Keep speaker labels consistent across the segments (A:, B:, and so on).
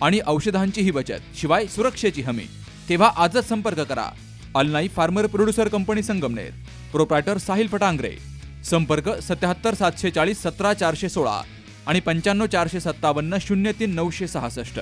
A: आणि औषधांचीही बचत शिवाय सुरक्षेची हमी. तेव्हा आजच संपर्क करा. अलनाई farmer producer company Sangamner. Proprietor Sahil Phatangare. संपर्क सत्याहत्तर सातशे चाळीस सतरा चारशे सोळा आणि पंच्याण्णव चारशे सत्तावन्न शून्य तीन नऊशे सहासष्ट.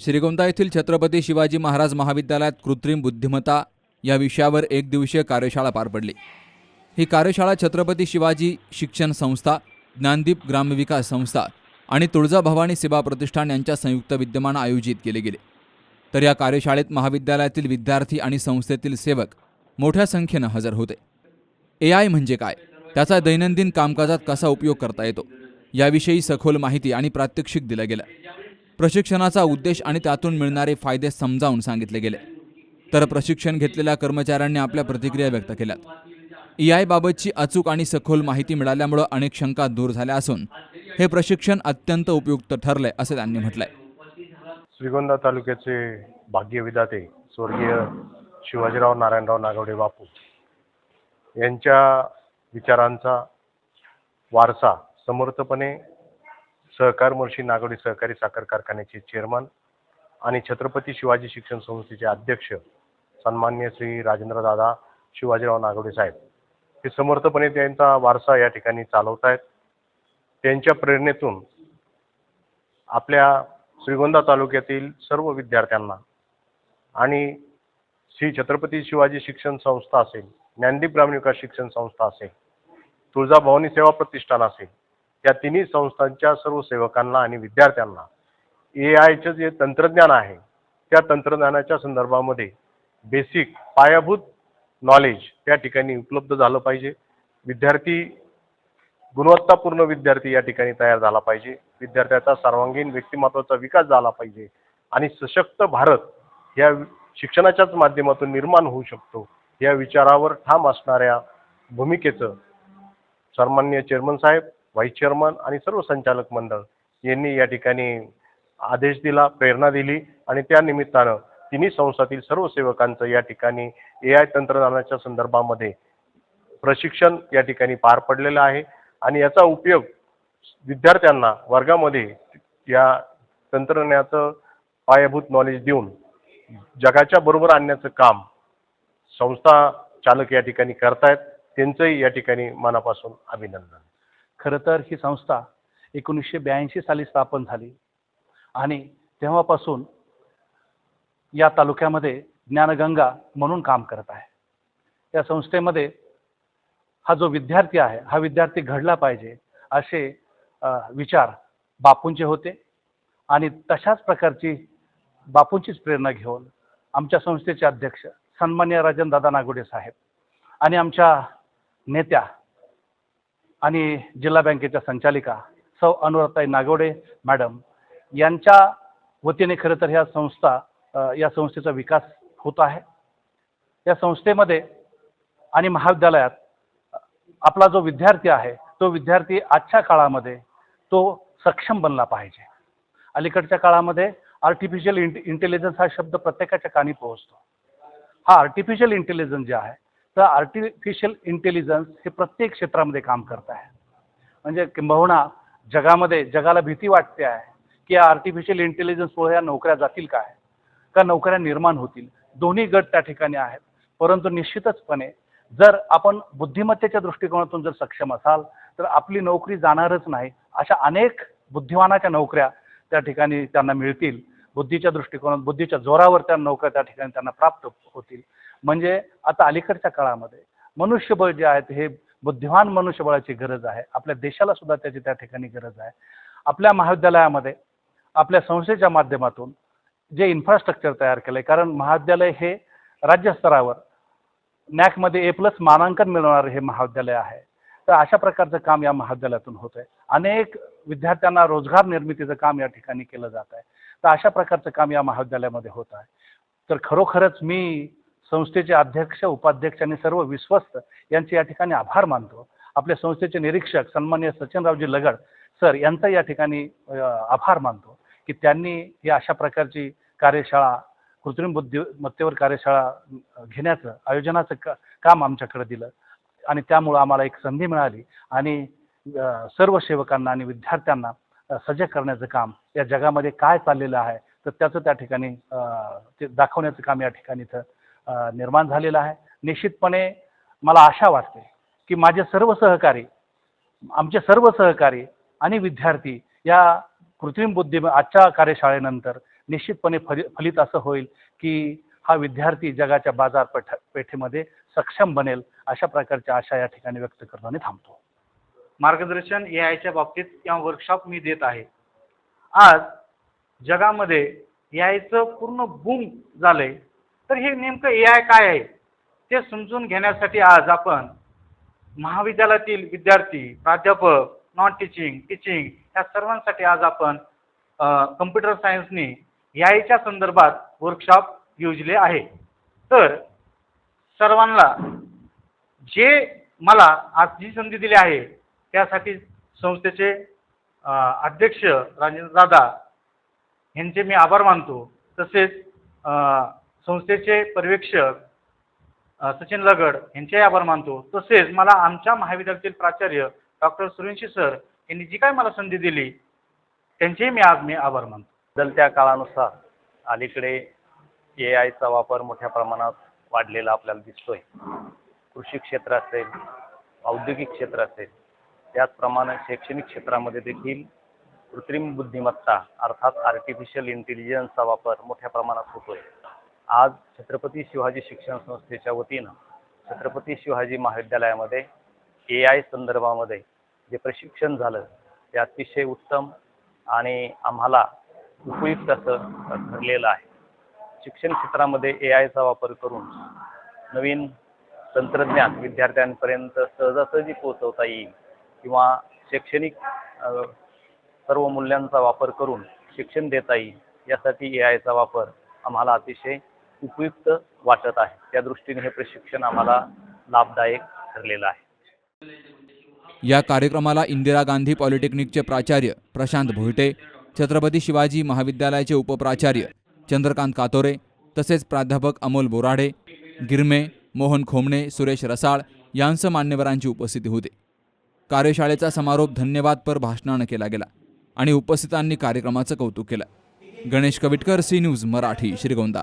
A: श्रीगोंदा येथील छत्रपती शिवाजी महाराज महाविद्यालयात कृत्रिम बुद्धिमत्ता या विषयावर एक दिवसीय कार्यशाळा पार पडली. ही कार्यशाळा छत्रपती शिवाजी शिक्षण संस्था ज्ञानदीप ग्रामविकास संस्था आणि तुळजाभवानी सेवा प्रतिष्ठान यांच्या संयुक्त विद्यमानं आयोजित केले गेले. तर या कार्यशाळेत महाविद्यालयातील विद्यार्थी आणि संस्थेतील सेवक मोठ्या संख्येनं हजर होते. ए आय म्हणजे काय? त्याचा दैनंदिन कामकाजात कसा उपयोग करता येतो? याविषयी सखोल माहिती आणि प्रात्यक्षिक दिलं गेलं. प्रशिक्षणाचा उद्देश आणि त्यातून मिळणारे फायदे समजावून सांगितले गेले. तर प्रशिक्षण घेतलेल्या कर्मचाऱ्यांनी आपल्या प्रतिक्रिया व्यक्त केल्या ई अचूक आणि सखोल माहिती मिळाल्यामुळं अनेक शंका दूर झाल्या असून हे प्रशिक्षण अत्यंत उपयुक्त ठरलंय असं त्यांनी म्हटलंय.
B: श्रीगोंदा तालुक्याचे भाग्यविधाते स्वर्गीय शिवाजीराव नारायणराव नागवडे बापू यांच्या विचारांचा वारसा समर्थपणे सहकार मुळशी नागवडे सहकारी साखर कारखान्याचे चेअरमन आणि छत्रपती शिवाजी शिक्षण संस्थेचे अध्यक्ष सन्मान्य श्री राजेंद्रदादा शिवाजीराव नागवडे साहेब हे समर्थपणे त्यांचा वारसा या ठिकाणी चालवत आहेत त्यांच्या प्रेरणेतून आपल्या श्रीगोंदा तालुक्यातील सर्व विद्यार्थ्यांना आणि श्री छत्रपती शिवाजी शिक्षण संस्था असेल ज्ञानदीप ग्रामीण विकास शिक्षण संस्था असेल तुळजाभवानी सेवा प्रतिष्ठान असेल या तिन्ही संस्थांच्या सर्व सेवकांना आणि विद्यार्थ्यांना ए आयचं जे तंत्रज्ञान आहे त्या तंत्रज्ञानाच्या संदर्भामध्ये बेसिक पायाभूत नॉलेज त्या ठिकाणी उपलब्ध झालं पाहिजे. विद्यार्थी गुणवत्तापूर्ण विद्यार्थी या ठिकाणी तयार झाला पाहिजे. विद्यार्थ्याचा सर्वांगीण व्यक्तिमत्वाचा विकास झाला पाहिजे. आणि सशक्त भारत या शिक्षणाच्याच माध्यमातून निर्माण होऊ शकतो. या विचारावर ठाम असणाऱ्या भूमिकेचं सन्मान्य चेअरमन साहेब व्हाईस चेअरमन आणि सर्व संचालक मंडळ यांनी या ठिकाणी आदेश दिला प्रेरणा दिली आणि त्या निमित्तानं तिन्ही संस्थातील सर्व सेवकांचं या ठिकाणी ए आय तंत्रज्ञानाच्या संदर्भामध्ये प्रशिक्षण या ठिकाणी पार पडलेलं आहे. आणि याचा उपयोग विद्यार्थ्यांना वर्गामध्ये या तंत्रज्ञानाचं पायाभूत नॉलेज देऊन जगाच्या बरोबर आणण्याचं काम संस्था चालक या ठिकाणी करतायत. त्यांचंही या ठिकाणी मनापासून अभिनंदन.
C: खरं तर ही संस्था एकोणीसशे ब्याऐंशी साली स्थापन झाली. आणि तेव्हापासून या तालुक्यामध्ये ज्ञानगंगा म्हणून काम करत आहे. या संस्थेमध्ये हा जो विद्यार्थी आहे हा विद्यार्थी घडला पाहिजे असे विचार बापूंचे होते आणि तशाच प्रकारची बापूंचीच प्रेरणा घेऊन आमच्या संस्थेचे अध्यक्ष सन्मान्य राजन दादा नागोडे साहेब आणि आमच्या नेत्या आणि जिल्हा बँकेच्या संचालिका सौ अनुराताई नागोडे मॅडम यांच्या वतीने खरं तर ह्या संस्था या संस्थेचा विकास होत आहे. या संस्थेमध्ये आणि महाविद्यालयात आपला जो विद्यार्थी आहे तो विद्यार्थी आजच्या काळामध्ये तो सक्षम बनला पाहिजे. अलीकडच्या काळामध्ये आर्टिफिशियल इंट इंटेलिजन्स हा शब्द प्रत्येकाच्या कानी पोहोचतो. हा आर्टिफिशियल इंटेलिजन्स जे आहे तर आर्टिफिशियल इंटेलिजन्स हे प्रत्येक क्षेत्रामध्ये काम करत आहे. म्हणजे किंबहुना जगामध्ये जगाला भीती वाटते आहे की या आर्टिफिशियल इंटेलिजन्समुळे या नोकऱ्या जातील काय? का नोकऱ्या निर्माण होतील. दोन्ही गट त्या ठिकाणी आहेत. परंतु निश्चितचपणे जर आपण बुद्धिमत्तेच्या दृष्टिकोनातून जर सक्षम असाल तर आपली नोकरी जाणारच नाही अशा अनेक बुद्धिमानाच्या नोकऱ्या त्या ठिकाणी त्यांना मिळतील. बुद्धीच्या दृष्टिकोनात बुद्धीच्या जोरावर त्या नोकऱ्या त्या ठिकाणी त्यांना प्राप्त होतील. म्हणजे आता अलीकडच्या काळामध्ये मनुष्यबळ जे आहेत हे बुद्धिमान मनुष्यबळाची गरज आहे. आपल्या देशाला सुद्धा त्याची त्या ठिकाणी गरज आहे. आपल्या महाविद्यालयामध्ये आपल्या संस्थेच्या माध्यमातून जे इन्फ्रास्ट्रक्चर तयार केलं आहे कारण महाविद्यालय हे राज्यस्तरावर नॅकमध्ये ए प्लस मानांकन मिळवणारं हे महाविद्यालय आहे. तर अशा प्रकारचं काम या महाविद्यालयातून होत आहे अनेक विद्यार्थ्यांना रोजगार निर्मितीचं काम या ठिकाणी केलं जात आहे. तर अशा प्रकारचं काम या महाविद्यालयामध्ये होत आहे. तर खरोखरच मी संस्थेचे अध्यक्ष उपाध्यक्ष आणि सर्व विश्वस्त यांचे या ठिकाणी आभार मानतो. आपल्या संस्थेचे निरीक्षक सन्मान्य सचिनरावजी लगड सर यांचा या ठिकाणी आभार मानतो की त्यांनी ही अशा प्रकारची कार्यशाळा कृत्रिम बुद्धिमत्तेवर कार्यशाळा घेण्याचं आयोजनाचं का काम आमच्याकडे दिलं. आणि त्यामुळं आम्हाला एक संधी मिळाली. आणि सर्व सेवकांना आणि विद्यार्थ्यांना सजग करण्याचं काम या जगामध्ये काय चाललेलं आहे तर त्याचं त्या ठिकाणी ते दाखवण्याचं काम या ठिकाणी इथं निर्माण झालेलं आहे. निश्चितपणे मला आशा वाटते की माझे सर्व सहकारी आमचे सर्व सहकारी आणि विद्यार्थी या कृत्रिम बुद्धी आजच्या कार्यशाळेनंतर निश्चितपणे फलि फलित असं होईल की हा विद्यार्थी जगाच्या बाजारपेठ पेठेमध्ये सक्षम बनेल अशा प्रकारच्या आशा या ठिकाणी व्यक्त करतो आणि थांबतो.
D: मार्गदर्शन ए आयच्या बाबतीत किंवा वर्कशॉप मी देत आहे. आज जगामध्ये ए आयचं पूर्ण बूम झालंय तर हे नेमकं ए आय काय आहे? ते समजून घेण्यासाठी आज आपण महाविद्यालयातील विद्यार्थी प्राध्यापक नॉन टीचिंग टीचिंग या सर्वांसाठी आज आपण कम्प्युटर सायन्सने ए संदर्भात वर्कशॉप योजले आहे. तर सर्वांना जे मला आज जी संधी दिली आहे त्यासाठी संस्थेचे अध्यक्ष राजेंद्र दादा यांचे मी आभार मानतो. तसेच संस्थेचे पर्यवेक्षक सचिन लगड यांचेही आभार मानतो. तसेच मला आमच्या महाविद्यालयातील प्राचार्य डॉक्टर सुरेंशी सर यांनी जी काय मला संधी दिली त्यांचेही मी आज मी आभार मानतो.
E: बदलत्या काळानुसार अलीकडे ए आयचा वापर मोठ्या प्रमाणात वाढलेला आपल्याला दिसतोय. कृषी क्षेत्र असेल औद्योगिक क्षेत्र असेल त्याचप्रमाणे शैक्षणिक क्षेत्रामध्ये देखील कृत्रिम बुद्धिमत्ता अर्थात आर्टिफिशियल इंटेलिजन्सचा वापर मोठ्या प्रमाणात होतोय. आज छत्रपती शिवाजी शिक्षण संस्थेच्या वतीनं छत्रपती शिवाजी महाविद्यालयामध्ये ए आय संदर्भामध्ये जे प्रशिक्षण झालं ते अतिशय उत्तम आणि आम्हाला उपयुक्त असं ठरलेलं आहे. शिक्षण क्षेत्रामध्ये ए आयचा वापर करून नवीन तंत्रज्ञान विद्यार्थ्यांपर्यंत सहजासहजी पोहोचवता येईल किंवा शैक्षणिक सर्व मूल्यांचा वापर करून शिक्षण देता येईल यासाठी ए आयचा वापर आम्हाला अतिशय उपयुक्त वाटत आहे. त्या दृष्टीने हे प्रशिक्षण आम्हाला लाभदायक ठरलेलं आहे.
A: या कार्यक्रमाला इंदिरा गांधी पॉलिटेक्निकचे प्राचार्य प्रशांत भोईटे छत्रपती शिवाजी महाविद्यालयाचे उपप्राचार्य चंद्रकांत कातोरे तसेच प्राध्यापक अमोल बोराडे गिरमे मोहन खोमणे सुरेश रसाळ यांसह मान्यवरांची उपस्थिती होती. कार्यशाळेचा समारोप धन्यवादपर भाषणानं केला गेला आणि उपस्थितांनी कार्यक्रमाचं कौतुक केलं. Ganesh Kavitkar C news Marathi Shrigonda.